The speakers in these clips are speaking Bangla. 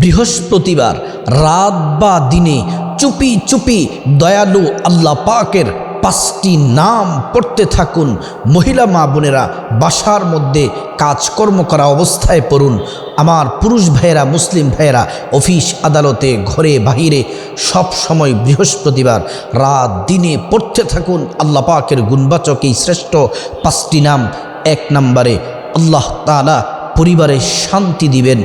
বৃহস্পতিবার রাত বা দিনে চুপি চুপি দয়ালু আল্লাহ পাকের পাঁচটি নাম পড়তে থাকুন। মহিলা মা বোনেরা, বাসার মধ্যে কাজকর্ম করা অবস্থায় পড়ুন। আমার পুরুষ ভাইয়েরা, মুসলিম ভাইয়েরা, অফিস আদালতে, ঘরে বাহিরে সব সময় বৃহস্পতিবার রাত দিনে পড়তে থাকুন। আল্লাহ পাকের গুণবাচক এই শ্রেষ্ঠ পাঁচটি নাম। এক নম্বরে আল্লাহ তালা পরিবারে শান্তি দিবেন,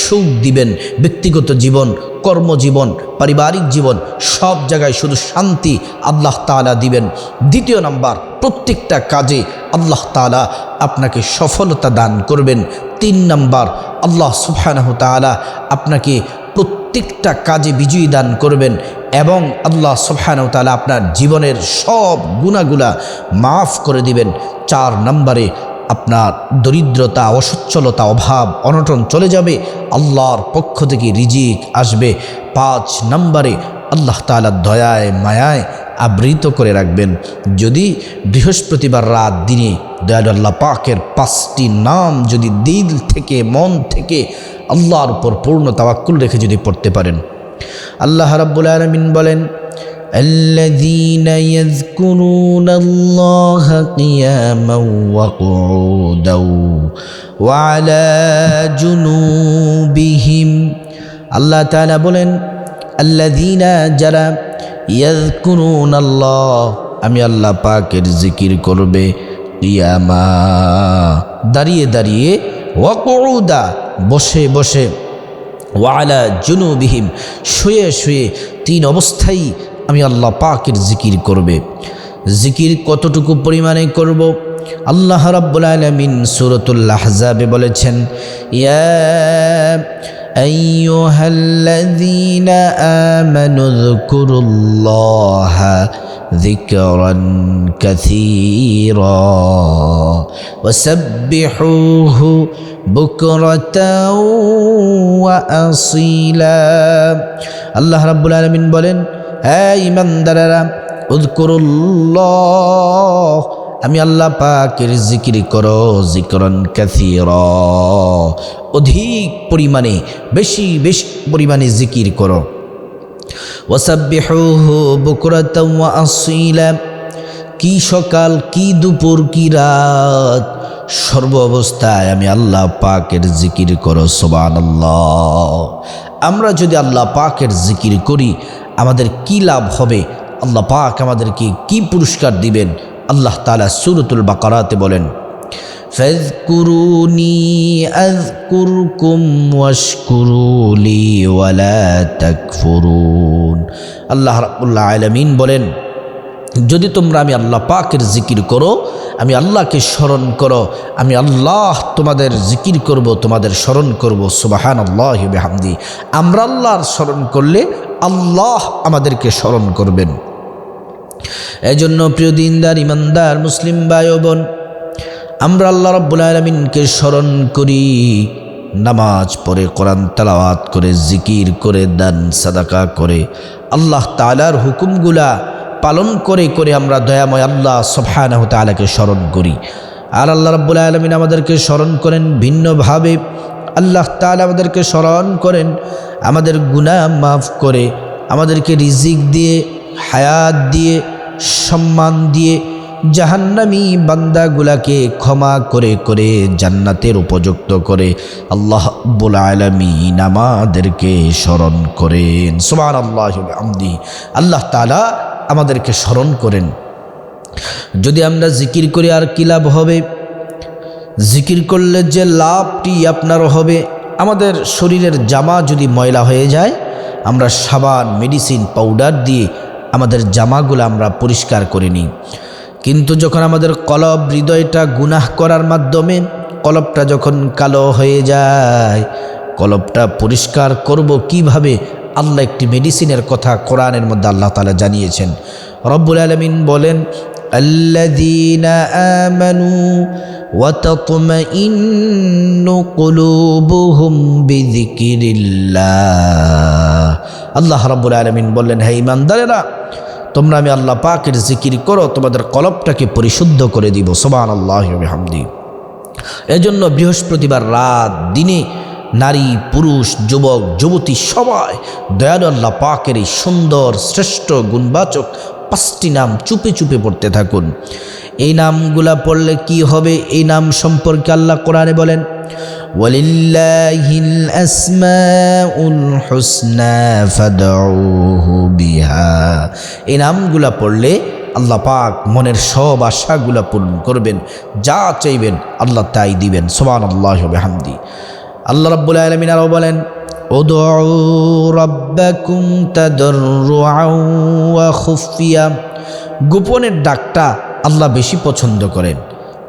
সুখ দিবেন, ব্যক্তিগত জীবন, কর্মজীবন, পারিবারিক জীবন, সব জায়গায় শুধু শান্তি আল্লাহ তালা দিবেন। দ্বিতীয় নাম্বার, প্রত্যেকটা কাজে আল্লাহ তালা আপনাকে সফলতা দান করবেন। তিন নাম্বার, আল্লাহ সুবহানাহ তালা আপনাকে প্রত্যেকটা কাজে বিজয়ী দান করবেন এবং আল্লাহ সুবহানাহু তাআলা আপনার জীবনের সব গুণাগুলা মাফ করে দিবেন। চার নম্বরে আপনার দরিদ্রতা, অসচ্ছলতা, অভাব, অনটন চলে যাবে। আল্লাহর পক্ষ থেকে রিজিক আসবে। পাঁচ নম্বরে আল্লাহ তাআলার দয়ায়, মায়ায় আবৃত করে রাখবেন। যদি বৃহস্পতিবার রাত দিনে দয়ালু আল্লাহ পাকের পাঁচটি নাম যদি দিল থেকে, মন থেকে আল্লাহর উপর পূর্ণ তাওয়াক্কুল রেখে যদি পড়তে পারেন। আল্লাহ রাব্বুল আলামিন বলেন الذين يذكرون الله قياما وقعودا وعلى جنوبهم আল্লাহ তাআলা বলেন আল্লাযীনা যারা ইয়াযকুরুন আল্লাহ আমি আল্লাহ পাকের জিকির করবে কিয়ামা দাঁড়িয়ে দাঁড়িয়ে ওয়াকুদা বসে বসে ওয়ালা জুনুবিহিম শুয়ে শুয়ে তিন অবস্থায় আমি আল্লাহ পাকের জিকির করবে জিকির কতটুকু পরিমাণে করব আল্লাহ রাব্বুল আলামিন সূরাতুল আহজাবে বলেছেন ইয়া أيها الذين آمنوا اذكروا الله ذكرا كثيرا وسبحوه بكرة وأصيلا الله رب العالمين বলেন হ্যাঁ ইমানদারেরা উذকুরুল্লাহ আমি আল্লাহ পাকের জিকির করো, জিকরন কাথির অধিক পরিমাণে, বেশি বেশি পরিমাণে জিকির করো। কি সকাল, কি দুপুর, কি রাত, সর্ব অবস্থায় আমি আল্লাহ পাকের জিকির করো, সুবহানাল্লাহ। আমরা যদি আল্লাহ পাকের জিকির করি আমাদের কি লাভ হবে আল্লাহ পাক আমাদেরকে কি পুরস্কার দিবেন আল্লাহ তাআলা সূরাতুল বাকারাতে বলেন فاذكروني أذكركم واشكروا لي ولا تكفرون আল্লাহ রাব্বুল আলামিন বলেন যদি তোমরা আমি আল্লাহ পাকের জিকির করো আমি আল্লাহকে স্মরণ করো আমি আল্লাহ তোমাদের জিকির করব তোমাদের স্মরণ করব সুবাহান আল্লাহ হামদি আমরা আল্লাহর স্মরণ করলে আল্লাহ আমাদেরকে স্মরণ করবেন। এজন্য প্রিয় দিনদার, ইমানদার, মুসলিম ভাই বোন আমরা আল্লাহ রব্বুল আলমিনকে স্মরণ করি। নামাজ পড়ে, কোরআন তালাওয়াত করে, জিকির করে, দান, সাদাকা করে, আল্লাহ তালার হুকুমগুলা পালন করে করে আমরা দয়াময় আল্লাহ সফানাহ তালাকে স্মরণ করি। আর আল্লাহ রব্বুল আলমিন আমাদেরকে স্মরণ করেন ভিন্নভাবে আল্লাহ তালা আমাদেরকে স্মরণ করেন, আমাদের গুনাহ মাফ করে, আমাদেরকে রিজিক দিয়ে, হায়াত দিয়ে, সম্মান দিয়ে জাহান্নামী বান্দাগুলাকে ক্ষমা করে করে জান্নাতের উপযুক্ত করে আল্লাহ আব্বুল আলমিন আমাদেরকে স্মরণ করেন। সোমান আল্লাহ আমদি আল্লাহ তালা আমাদেরকে স্মরণ করেন। যদি আমরা জিকির করি আর কী লাভ হবে? জিকির করলে যে লাভটি আপনার হবে, আমাদের শরীরের জামা যদি ময়লা হয়ে যায়, আমরা সাবান, মেডিসিন, পাউডার দিয়ে আমাদের জামাগুলো আমরা পরিষ্কার করে নিই। কিন্তু যখন আমাদের কলব হৃদয়টা গুনাহ করার মাধ্যমে কলবটা যখন কালো হয়ে যায়, কলবটা পরিষ্কার করব কীভাবে? আল্লাহ একটি মেডিসিনের কথা কোরআনের মধ্যে আল্লাহ তালা জানিয়েছেন। রব্বুল আলমিন বলেন الذين آمنوا وتطمئن قلوبهم بذكر الله আল্লাহ রাব্বুল আলামিন বললেন হে ইমানদারেরা তোমরা আমি আল্লাহ পাকের জিকির করো তোমাদের কলবটাকে পরিশুদ্ধ করে দিব সোবান আল্লাহ হামদি এজন্য বৃহস্পতিবার রাত দিনে নারী পুরুষ যুবক যুবতী সবাই দয়ালু আল্লাহ পাকের এই সুন্দর শ্রেষ্ঠ গুণবাচক পাঁচটি নাম চুপে চুপে পড়তে থাকুন। এই নামগুলা পড়লে কি হবে? এই নাম সম্পর্কে আল্লাহ কোরআনে বলেন হুসনা ফাদউহু বিহা। এই নামগুলা পড়লে আল্লাহ পাক মনের সব আশাগুলা পূরণ করবেন, যা চাইবেন আল্লাহ তাই দিবেন। সোমান আল্লাহ হামদি আল্লাহ রাব্বুল আলামিন আরও বলেন ادعوا ربكم تضرعا وخفيا গোপনের ডাকটা আল্লাহ বেশি পছন্দ করেন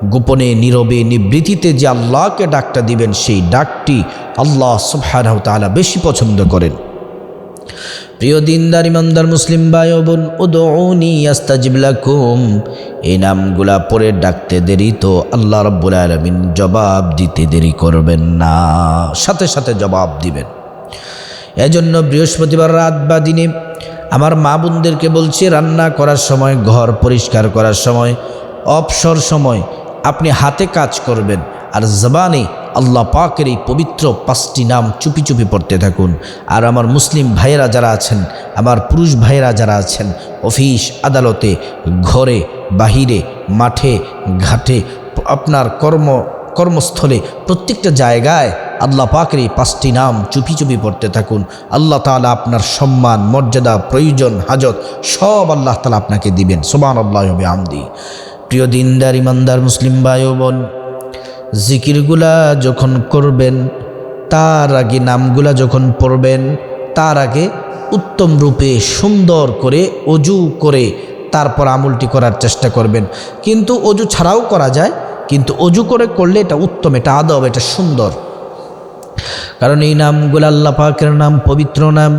গোপনে নীরবে নিবৃত্তিতে যে আল্লাহকে ডাকটা দিবেন সেই ডাকটি আল্লাহ সুবহানাহু তাআলা বেশি পছন্দ করেন প্রিয় দিনদার ইমানদার মুসলিম ভাই ও বোন উদউনি আস্তাজিব লাকুম এই নামগুলা পরে ডাকতে দেরি তো আল্লাহ রাব্বুল আলামিন জবাব দিতে দেরি করবেন না সাথে সাথে জবাব দিবেন এজন্য বৃহস্পতিবার রাত বা দিনে আমার মা বোনদেরকে বলছি, রান্না করার সময়, ঘর পরিষ্কার করার সময়, অবসর সময় আপনি হাতে কাজ করবেন আর জবানে আল্লাহ পাকের এই পবিত্র পাঁচটি নাম চুপি চুপি পড়তে থাকুন। আর আমার মুসলিম ভাইয়েরা যারা আছেন, আমার পুরুষ ভাইয়েরা যারা আছেন, অফিস, আদালতে, ঘরে, বাহিরে, মাঠে, ঘাটে, আপনার কর্ম, কর্মস্থলে, প্রত্যেকটা জায়গায় আল্লাহ পাকের পাঁচটি নাম চুপি চুপি পড়তে থাকুন। আল্লাহ তালা আপনার সম্মান, মর্যাদা, প্রয়োজন, হাজত সব আল্লাহ তালা আপনাকে দিবেন। সোমান আল্লাহ হবে আমদি প্রিয় দিনদার, ইমানদার মুসলিম ও বোন, জিকিরগুলা যখন করবেন, তার আগে নামগুলা যখন পড়বেন, তার আগে উত্তম রূপে সুন্দর করে অজু করে তারপর আমলটি করার চেষ্টা করবেন। কিন্তু অজু ছাড়াও করা যায়, কিন্তু অজু করে করলে এটা উত্তম, এটা আদব, এটা সুন্দর। কারণ এই নামগুলো আল্লাহ পাকের নাম পবিত্র নাম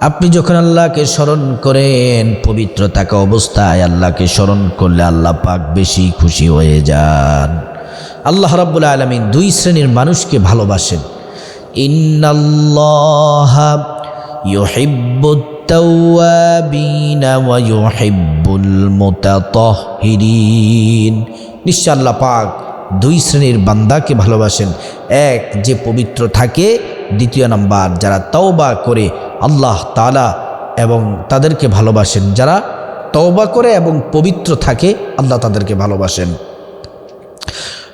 আপনি যখন আল্লাহকে স্মরণ করেন পবিত্র থাকা অবস্থায় আল্লাহকে স্মরণ করলে আল্লাহ পাক বেশি খুশি হয়ে যান আল্লাহ রাব্বুল আলমিন দুই শ্রেণীর মানুষকে ভালোবাসেন ইন্নাল্লাহ ইউহিব্বুত التوابين ويحب المتطهرين নিশ্চয় আল্লাহ পাক দুই শ্রেণির বান্দাকে ভালোবাসেন। এক, যে পবিত্র থাকে। দ্বিতীয় নাম্বার, যারা তওবা করে, আল্লাহ তালা এবং তাদেরকে ভালোবাসেন। যারা তওবা করে এবং পবিত্র থাকে, আল্লাহ তাদেরকে ভালোবাসেন।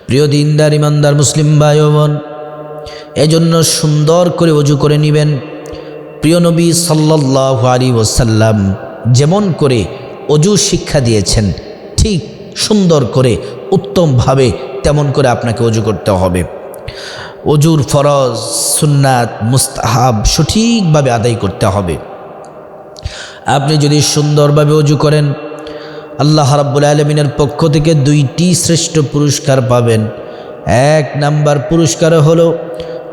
প্রিয় দিনদার, ইমানদার মুসলিম ভাই বোন এজন্য সুন্দর করে অজু করে নেবেন। প্রিয় নবী সাল্লাহ আলী ওসাল্লাম যেমন করে অজু শিক্ষা দিয়েছেন, ঠিক সুন্দর করে, উত্তমভাবে তেমন করে আপনাকে অজু করতে হবে। অজুর ফরজ, সুন্নাত, মুস্তাহাব সঠিকভাবে আদায় করতে হবে। আপনি যদি সুন্দরভাবে অজু করেন, আল্লাহ রাব্বুল আলমিনের পক্ষ থেকে দুইটি শ্রেষ্ঠ পুরস্কার পাবেন। এক নাম্বার পুরস্কার হলো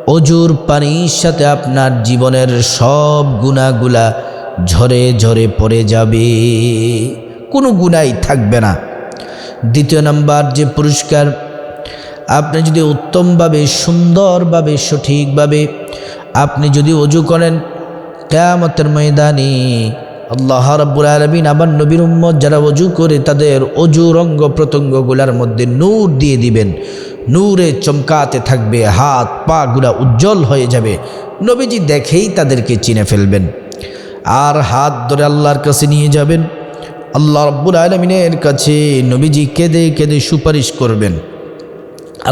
অজুর পানির সাথে আপনার জীবনের সব গুণাগুলা ঝরে ঝরে পড়ে যাবে। কোনো গুণাই থাকবে না। দ্বিতীয় নাম্বার যে পুরস্কার আপনি যদি উত্তমভাবে, সুন্দরভাবে, সঠিকভাবে আপনি যদি অজু করেন, কেয়ামতের ময়দানে আল্লাহ রাব্বুল আলমিন আবার নবীর উম্মত যারা অজু করে তাদের অজু রঙ্গ প্রত্যঙ্গগুলার মধ্যে নূর দিয়ে দিবেন। নূরে চমকাতে থাকবে, হাত পা গুলা উজ্জ্বল হয়ে যাবে। নবীজি দেখেই তাদেরকে চিনে ফেলবেন। আর হাত ধরে আল্লাহর কাছে নিয়ে যাবেন। আল্লাহ রব্বুল আলমিনের কাছে নবীজি কেঁদে কেঁদে সুপারিশ করবেন।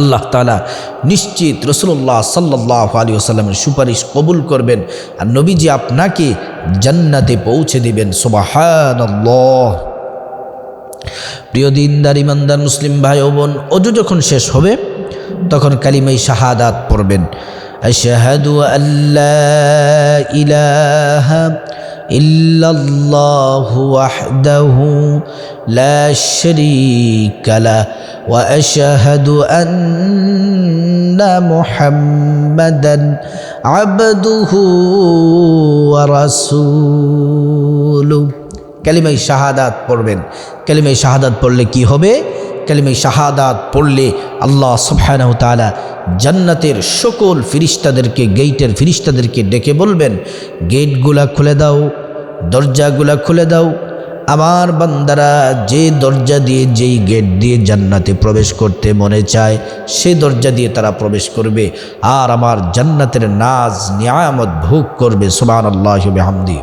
আল্লাহ তালা নিশ্চিত রসুল্লাহ সাল্লাহ আলী আসাল্লামের সুপারিশ কবুল করবেন। আর নবীজি আপনাকে জান্নাতে পৌঁছে দিবেন। সোবাহান প্রিয় দিনদার, ইমানদার মুসলিম ভাই ও বোন, অজু যখন শেষ হবে, তখন কালিমাই শাহাদাত পড়বেন। আল্লাহ ইলাহা ওয়াহদাহু লা শারীকা লা ওয়া আশহাদু আন্না মুহাম্মাদান আবদুহু ওয়া রাসূলুহু। কালিমাই শাহাদাত পড়বেন। কালিমাই শাহাদাত পড়লে কি হবে? কালিমাই শাহাদাত পড়লে আল্লাহ সুবহানাহু তাআলা জান্নাতের সকল ফিরিস্তাদেরকে, গেইটের ফিরিস্তাদেরকে ডেকে বলবেন গেটগুলা খুলে দাও, দরজাগুলা খুলে দাও। আমার বান্দারা যে দরজা দিয়ে যেই গেট দিয়ে জান্নাতে প্রবেশ করতে মনে চায়, সে দরজা দিয়ে তারা প্রবেশ করবে আর আমার জান্নাতের নাজ নিয়ামত ভোগ করবে। সুবান আল্লাহ হামদি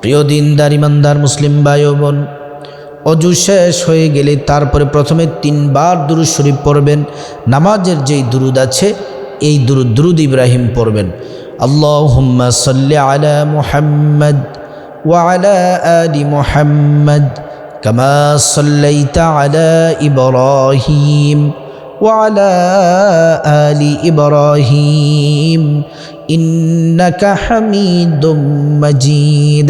প্রিয় দিনদার, ইমানদার, মুসলিম বায়ু বোন অজু শেষ হয়ে গেলে তারপরে প্রথমে তিনবার দুরুদ শরীফ পড়বেন নামাজের যেই দুরুদ আছে এই দুরুদ দুরুদ ইব্রাহিম পড়বেন আল্লাহ সাল্লি আলা মুহাম্মদ وعلى آل محمد كما صليت على إبراهيم وعلى آل إبراهيم إنك حميد مجيد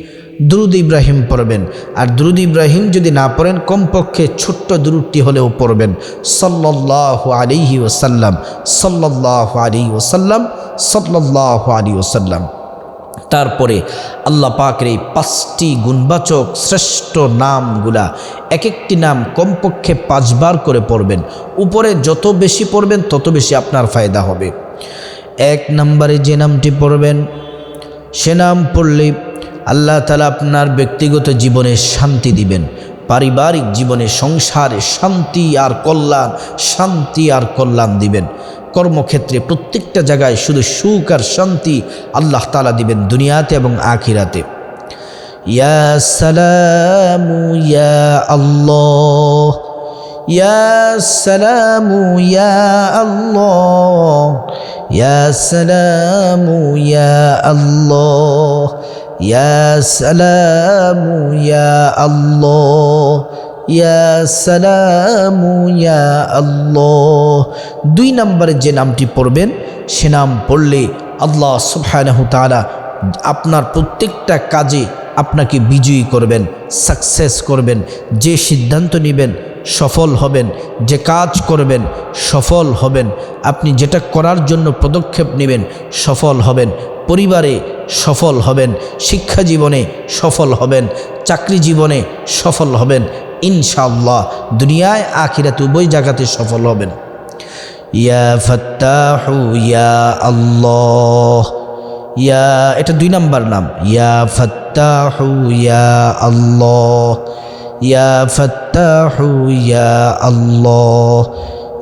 দ্রুদ ইব্রাহিম পড়বেন। আর দ্রুদ ইব্রাহিম যদি না পড়েন, কমপক্ষে ছোট্ট দ্রুদটি হলেও পড়বেন। সল্লাহ আলিহি ওসাল্লাম সল্লাহ আলী ওসাল্লাম সল্লাহ আলী ওসাল্লাম তারপরে আল্লাহ পাকের এই পাঁচটি গুণবাচক শ্রেষ্ঠ নামগুলা এক একটি নাম কমপক্ষে পাঁচবার করে পড়বেন। উপরে যত বেশি পড়বেন, তত বেশি আপনার ফায়দা হবে। এক নম্বরে যে নামটি পড়বেন, সে নাম পড়লে আল্লাহ তালা আপনার ব্যক্তিগত জীবনে শান্তি দিবেন, পারিবারিক জীবনে সংসারে শান্তি আর কল্যাণ, শান্তি আর কল্যাণ দিবেন। কর্মক্ষেত্রে প্রত্যেকটা জায়গায় শুধু সুখ আর শান্তি আল্লাহ তালা দিবেন দুনিয়াতে এবং আখিরাতে। ইয়া আল্লাহ ইয়া আল্লাহ ইয়া আল্লাহ। সালামু ইয়া আল্লাহ দুই নম্বরে যে নামটি পড়বেন, সে নাম পড়লে আল্লাহ সুবহানাহু আপনার প্রত্যেকটা কাজে আপনাকে বিজয়ী করবেন সাকসেস করবেন, যে সিদ্ধান্ত নেবেন সফল হবেন, যে কাজ করবেন সফল হবেন, আপনি যেটা করার জন্য পদক্ষেপ নেবেন সফল হবেন। পরিবারে সফল হবেন, শিক্ষা জীবনে সফল হবেন, চাকরি জীবনে সফল হবেন, ইনশাআল্লাহ দুনিয়ায় আখিরাতে উভয় জায়গাতে সফল হবেন। ইয়া ফত্তাহু, ইয়া আল্লাহ, ইয়া, এটা দুই নাম্বার নাম। ইয়া ফত্তাহু, ইয়া আল্লাহ, ইয়া ফত্তাহু, ইয়া আল্লাহ,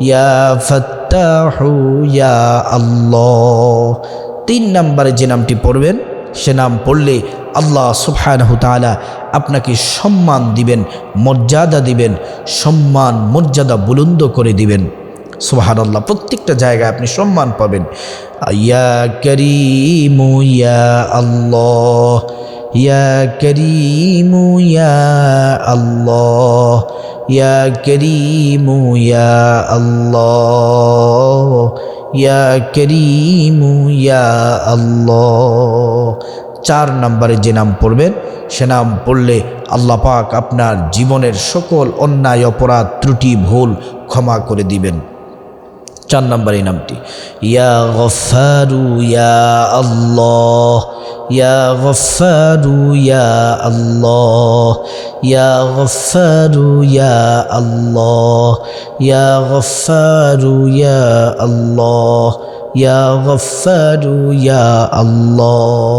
ইয়া ফত্তাহু, ইয়া আল্লাহ তিন নম্বরে যে নামটি পড়বেন, সে নাম পড়লে আল্লাহ সুবহানাহু তাআলা আপনাকে সম্মান দিবেন, মর্যাদা দিবেন, সম্মান, মর্যাদা বুলন্দ করে দিবেন। সুবাহান আল্লাহ প্রত্যেকটা জায়গায় আপনি সম্মান পাবেন। ইয়া করিমু ইয়া আল্লাহ, ইয়া করিমু ইয়া আল্লাহ, ইয়া করিমু ইয়া আল্লাহ। ইয়া করিমু, ইয়া আল্লাহ। চার নম্বরে যে নাম পড়বেন, সে নাম পড়লে আল্লাহ পাক আপনার জীবনের সকল অন্যায়, অপরাধ, ত্রুটি, ভুল ক্ষমা করে দিবেন। চার নম্বর এই নামটি, ইয়া গফারু, ইয়া আল্লাহ। ইয়া গফারু ইয়া আল্লাহ ইয়া গফারু ইয়া আল্লাহ ইয়া গফারু ইয়া আল্লাহ ইয়া গফারু ইয়া আল্লাহ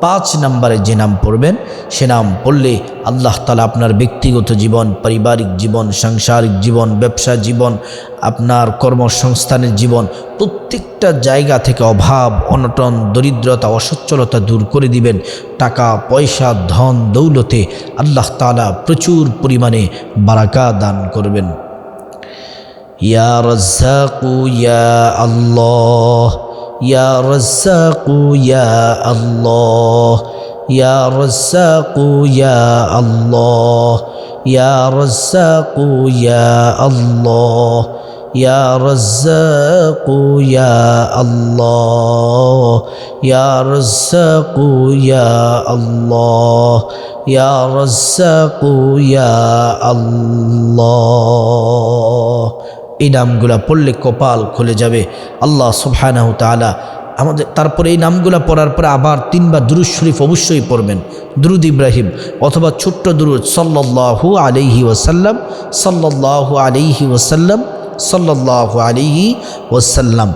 পাঁচ নম্বরে যে নাম পড়বেন, সে নাম পড়লে আল্লাহ তালা আপনার ব্যক্তিগত জীবন, পারিবারিক জীবন, সাংসারিক জীবন, ব্যবসা জীবন, আপনার কর্মসংস্থানের জীবন, প্রত্যেকটা জায়গা থেকে অভাব, অনটন, দরিদ্রতা, অসচ্ছলতা দূর করে দিবেন। টাকা, পয়সা, ধন, দৌলতে আল্লাহ তালা প্রচুর পরিমাণে বারাকা দান করবেন। ইয়া রাজ্জাকু, ইয়া আল্লাহ। ইয়া রাজ্জাকু ইয়া আল্লাহ ইয়া রাজ্জাকু ইয়া আল্লাহ ইয়া রাজ্জাকু ইয়া আল্লাহ ইয়া রাজ্জাকু ইয়া আল্লাহ ইয়া রাজ্জাকু এই নামগুলা পড়লে কপাল খুলে যাবে। আল্লাহ সুবহানাহু তাআলা আমাদের, তারপরে এই নামগুলা পড়ার পরে আবার তিনবার দুরুদ শরীফ অবশ্যই পড়বেন। দুরুদ ইব্রাহিম অথবা ছোট্ট দুরুদ, সাল্লাল্লাহু আলাইহি ওসাল্লাম সাল্লাল্লাহু আলাইহি ওয়াসাল্লাম, সাল্লাল্লাহু আলাইহি ওসাল্লাম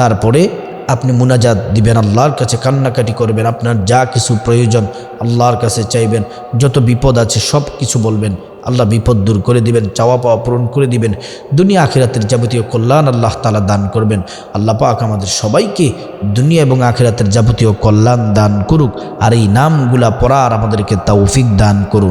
তারপরে আপনি মুনাজাত দিবেন, আল্লাহর কাছে কান্নাকাটি করবেন, আপনার যা কিছু প্রয়োজন আল্লাহর কাছে চাইবেন, যত বিপদ আছে সব কিছু বলবেন। আল্লাহ বিপদ দূর করে দিবেন, চাওয়া পাওয়া পূরণ করে দিবেন। দুনিয়া আখিরাতের যাবতীয় কল্যাণ আল্লাহ তালা দান করবেন। আল্লাহ পাক আমাদের সবাইকে দুনিয়া এবং আখিরাতের যাবতীয় কল্যাণ দান করুক আর এই নামগুলা পড়ার আমাদেরকে তাওফিক দান করুন।